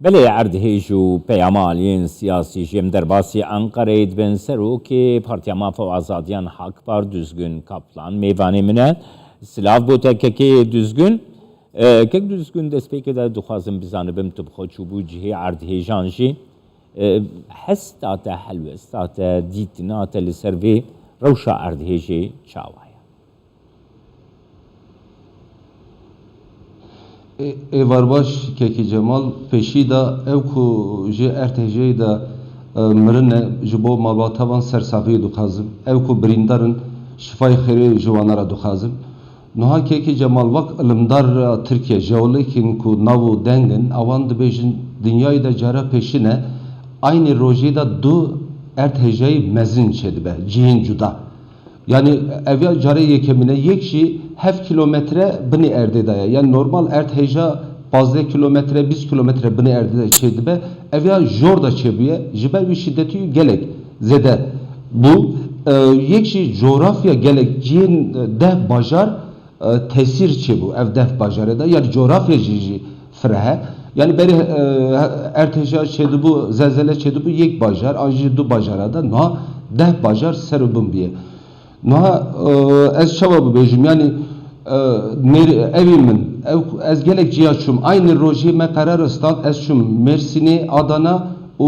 بله اردهیج و پیامالین سیاسی جیم در باسی انقره دبن سرو که پارتیا مافا و آزادیان حق بار düzgün kaplan meyvane mine silav bu tekkeki düzgün e, kek düzgün despeke de duhazım bizanı bim tub xoçu bu cihe ardhejan jî e, hestate helwestate dîtinate li ser vê rewşa erdhêjê çawa ye. E, Evarbaş keki Cemal peşi da ev ku ji ertejey da e, mirine ji bo malbatavan sersafî dixazim ev ku birindarın şifayê xêrê ji wan ra dixazim Niha keki Cemal vak ilimdar Türkiye jeolikin ku navu dengin avan dibêjin dünyayı da cara peşine aynı rojê da du ertejey mezin çedibe cihên cuda yani evya care yekemine yekşi hef kilometre bini erde daya. Yani normal ert heja bazı kilometre, biz kilometre bini erde de çedibe. Evya jor da çebiye. Jiber bir şiddeti gelek zede. Bu e, yekşi coğrafya gelek cihin e, deh bajar e, tesir çebu. Ev deh bajar da. Yani coğrafya jiji frehe. Yani beri e, erteşa çedi bu zelzele çedi bu yek bajar. Anji du bajara da na deh bajar serubun biye. Naha e, ez çava bibêjim yani e, mer- evî min ev ez gelek ciya çûm aynı rojê me qerar stan ez çûm Mersinê Adana û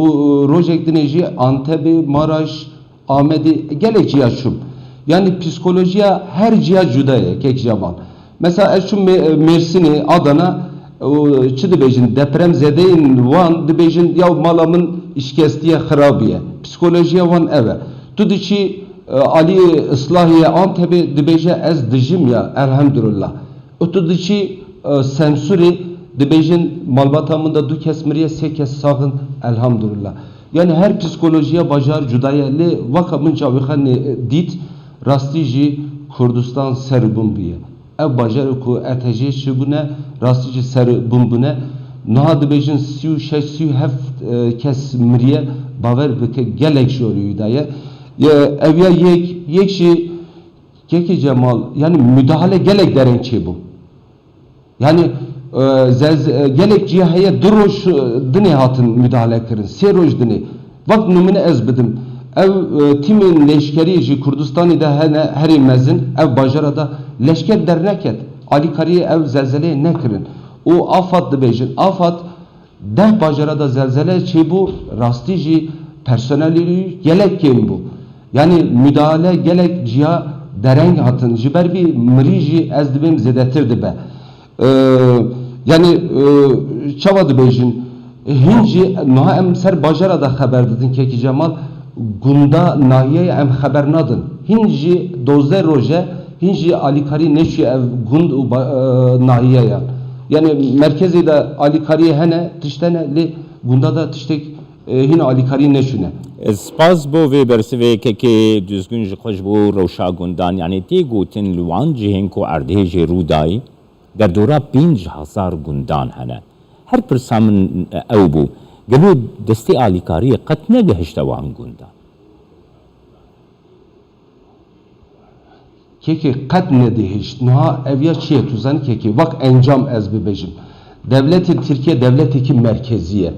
rojek dinê jî Antepê Maraş Amedê gelek ciya çûm yani psikolojiya her ciya cuda ye kek jaman mesela ez çûm Me- Mersinê Adana çi dibêjin deprem zedeyên wan dibêjin ya malamın işkestiye xirabiye psikolojiya wan ev e tu diçî e, Ali Islahiye Antep'e dibêje ez dijim ya elhamdülillah. Otu diçi e, sensuri dibêjin malbatamın da du kes miriye se kes sağın elhamdülillah. Yani her psikolojiye bajar cudaya li vaka min çavixan dit rastî jî Kurdistan serbun biye. Ev bajar ku ertejê şibune rastî jî serbun bune. Niha dibêjin sî û şeş û heft e, kes miriye baver bike gelek jorî daye. Ya evya yek yekşi keki cemal yani müdahale gelek deren şey bu. Yani e, zez, e, gelek cihaya duruş e, dini hatın müdahale kirin. Seroj dini. Vak numune ez bidim. Ev e, timin leşkeri ji Kurdistan'ı da her mezin ev bajarada leşker dernek et. Ali Kariye ev zelzeleye ne kirin. O afat dibêjin. Afat deh bajarada zelzele çi bu rastî jî personeli gelek kim bu. Yani müdahale gelek ciha dereng hatın jiber bir mriji ez dibim zedetirdi be. Ee, yani e, çavadı bejin hinci nuha em ser bajara da haber dedin keki Cemal gunda nahiye em haber nadın. Hinci dozde roje hinci Ali Kari neşi ev gund u e, nahiye ya. Yani merkezi de Ali Kari'ye hene tiştene li gunda da tiştek e, yine Ali Kari neşüne. سپاس بۆ vê bersivê kekê düzgün ji xweş bû rewşa gundan yanî tê gotin li wan cihên ku erdhêjê rûdayî derdora pênc hezar gundan hene her pirsa min ew bû gelo destê alîkariyê qet negihişte wan gundan Keki kat ne hiç. Nuha evya çiye tuzan keki. Vak encam ez bibejim. Devleti Türkiye devleti ki merkeziye.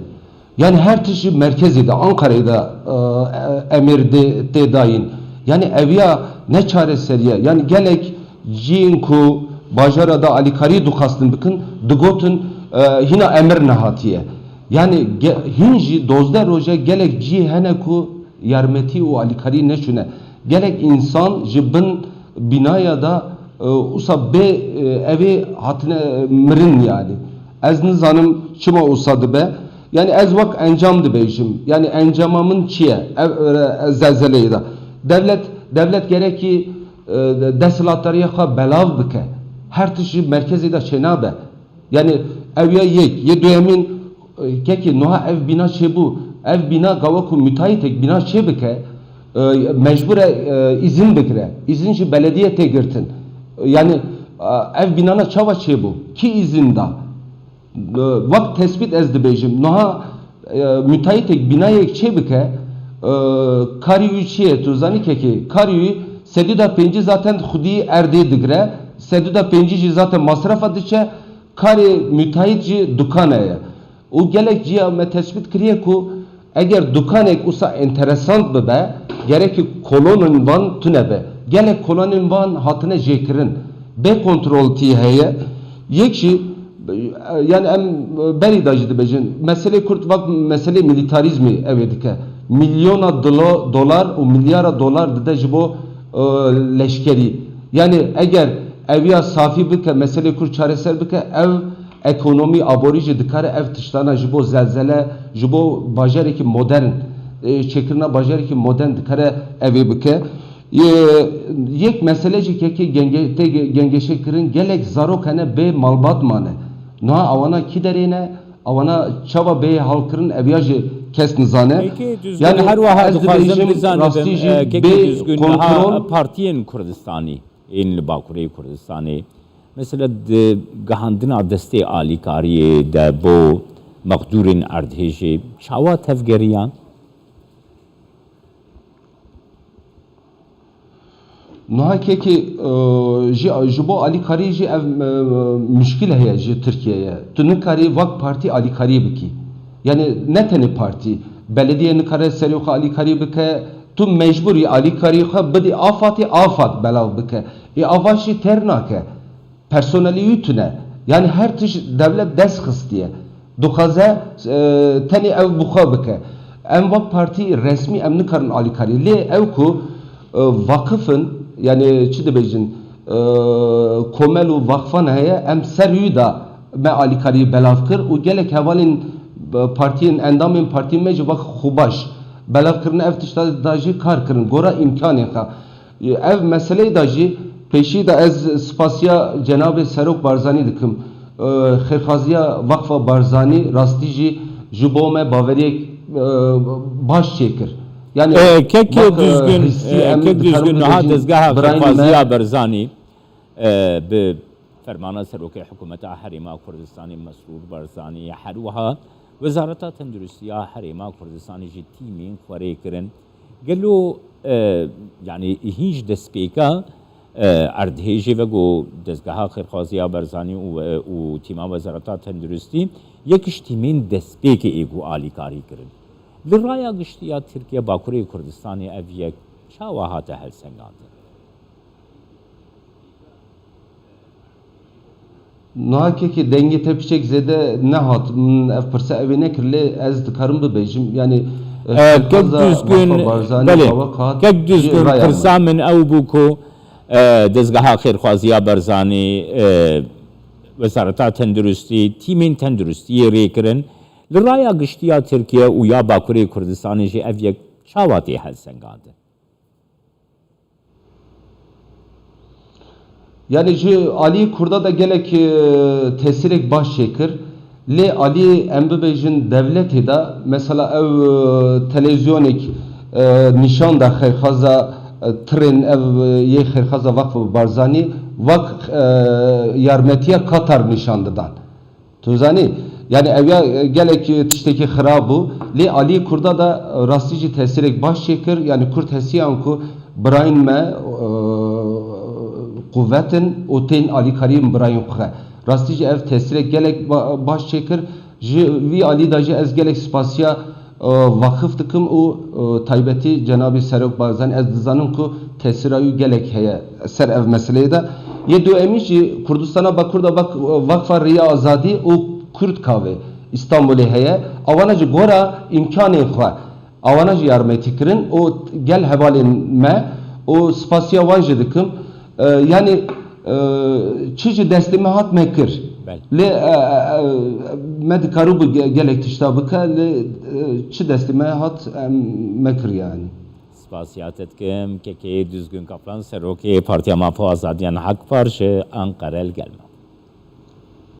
yani her tişi merkezi de Ankara'yı da e, emir de, de dayin. Yani evya ne çare seriye. Yani gelek cin ku bajarada Ali Kari dukastin bakın dugotun e, hina emir nahatiye. Yani ge, hinji dozda roja gelek ci hene ku yarmeti u Ali Kari ne şune. Gelek insan jibin binaya da e, usa be e, evi hatine mirin yani. Ez nizanım çima usadı be. Yani ez vak encamdı beyşim. Yani encamamın çiye zelzeleyi da. Devlet devlet gerek ki e, desilatları yaka belav bike. Her tişi merkezi de çenabe. Yani ev ya yek ye döyemin e, keki noha ev bina çe bu. Ev bina gavaku müteahhitek bina çe bike. E, mecbure e, izin bikire. İzin şi belediye tegirtin. E, Yani e, ev binana çava çe bu. Ki izin da. E, Vak tespit ez dibêjim. Niha e, müteahhitek binayek çê bike e, karî çiye tu zanî kekê karî sedû da pêncî zaten xudî erdê digire sedû da pêncî jî zaten masrafa diçe karê müteahhit jî dukane ye. O gelek ciya me tespit kiriye ku eğer dukanek usa enteresant bibe gerek ki kolonun van tüne be. Gelek kolonun van hatine jekirin be kontrol ti heye yekşi yani em beri dajı dibecin mesele kurt vak mesele militarizmi evedike milyona dola, dolar o milyara dolar dide jibo e, leşkeri. Yani eğer evya safi bike mesele kur çareser bike ev ekonomi aboriji dikare ev tıştana jibo zelzele jibo bajareki modern e, çekirna bajareki modern dikare evi bike. Ye- yek meseleci keki genge te gengeşekirin gelek zarokane be malbat mane na avana kiderine avana çava be halkırın evyajı kes nizane. Yani her vaha rastî jî e, kekî bê düzgün ha partiyên Kurdistanî ên li Bakurê Kurdistanê mesela di gihandina destê alîkariyê de bo mexdûrên erdhêjê çawa tevgeriyan Ji bo alîkarî jî ev e, müşkil heye ji Tirkiye'ye. Tu nikarî vak partî alîkarî bikî. Yani ne tenê partî belediye nikare seryoxa alîkarî bike tu mecburî alîkarî xwe bidî afatî afat belav bike. E ava jî ter nake. Personelî wî tune. Yani her tiş devlet dest xistiye. Dixwaze e, tenê ev bixwe bike. Em vak partî resmî em nikarin alîkarî. Lê ew ku e, vakıfın yani çi dibêjin e, komel û vakfan heye em da me alîkarî belav kir. Û gelek hevalên e, partiyên endamên partiyên me jî vak xûbaş belav kirin ev tişta da jî kar kirin. Gora imkanê xwe ev meseleyê da jî pêşî da ez spasiya cenabê Serok Barzanî dikim. E, xêrxaziya vakfa Barzanî rastî jî ji bo me baveriyek e, baş çêkir يعني كيك دزغن كيك دزغن نو هذا زغها فازيا برزاني ب فرمان سروك حكومه حريما كردستاني مسعود برزاني حروها وزارتا تندرستيا حريما كردستاني جي تيمين خوريكرن قالوا يعني هيج دسبيكا اردهيجي وگو دزغها خير خازيا برزاني و و تيما وزارتا تندرستي يكش تيمين دسبيكي ايغو عالي كاري Li raya giştiya Tirkiye Bakurê Kurdistanê ev yek çawa hate helsengandin. Nahakeki denge tepişek zede ne hat? Ev pirse evê nekirlê ez dikarim bibêjim yani Kek düzgün, belê, kek düzgün pirsa min ew bû ku e, dezgeha Xêrxwaziya Berzanî Wezareta Tenduristî tîmên tenduristiyê rê kirin li raya giştiya Tirkiye û ya Bakurê Kurdistanê jî ev yek çawa tê helsengandin. Yani ji Ali Kurda da gelek e, tesirek baş çekir. Le Ali embebejin devleti da mesela ev televizyonik e, nişan da xerxaza e, tren ev e, ye xerxaza vakfı Barzani vak e, yarmetiye Katar nişandıdan. Tuzani yani evya e, gelek tişteki xirabu li Ali Kurda da e, rastici tesirek baş çekir yani Kurt hesiyan ku Brian me e, kuvvetin o tên alîkariyên birayên xwe rastî jî ev tesirek gelek ba- baş çêkir ji vî alî da ez gelek spasiya vakıf dikim û e, taybetî cenabî serok barzan ez dizanim ku tesira wî gelek heye ser ev meseleyê de. Du emî jî Kurdistana Bakur da bak vakfa Riya Azadî û Kurd kavê İstanbulê heye avana jî gora imkanên xwe avana jî yarmetî kirin û gel hevalên me û spasiya wan jî dikim ee, yani e, çiçi destime hat mekir. Bel. Le e, e, medikaru bu ge- gelek tişta bika le e, çi destime hat em, mekir yani. Spasiyat etkim kekê düzgün kaplan serokê Partiya Mafa Azadiyan Hak Parşe Ankara'l gelme.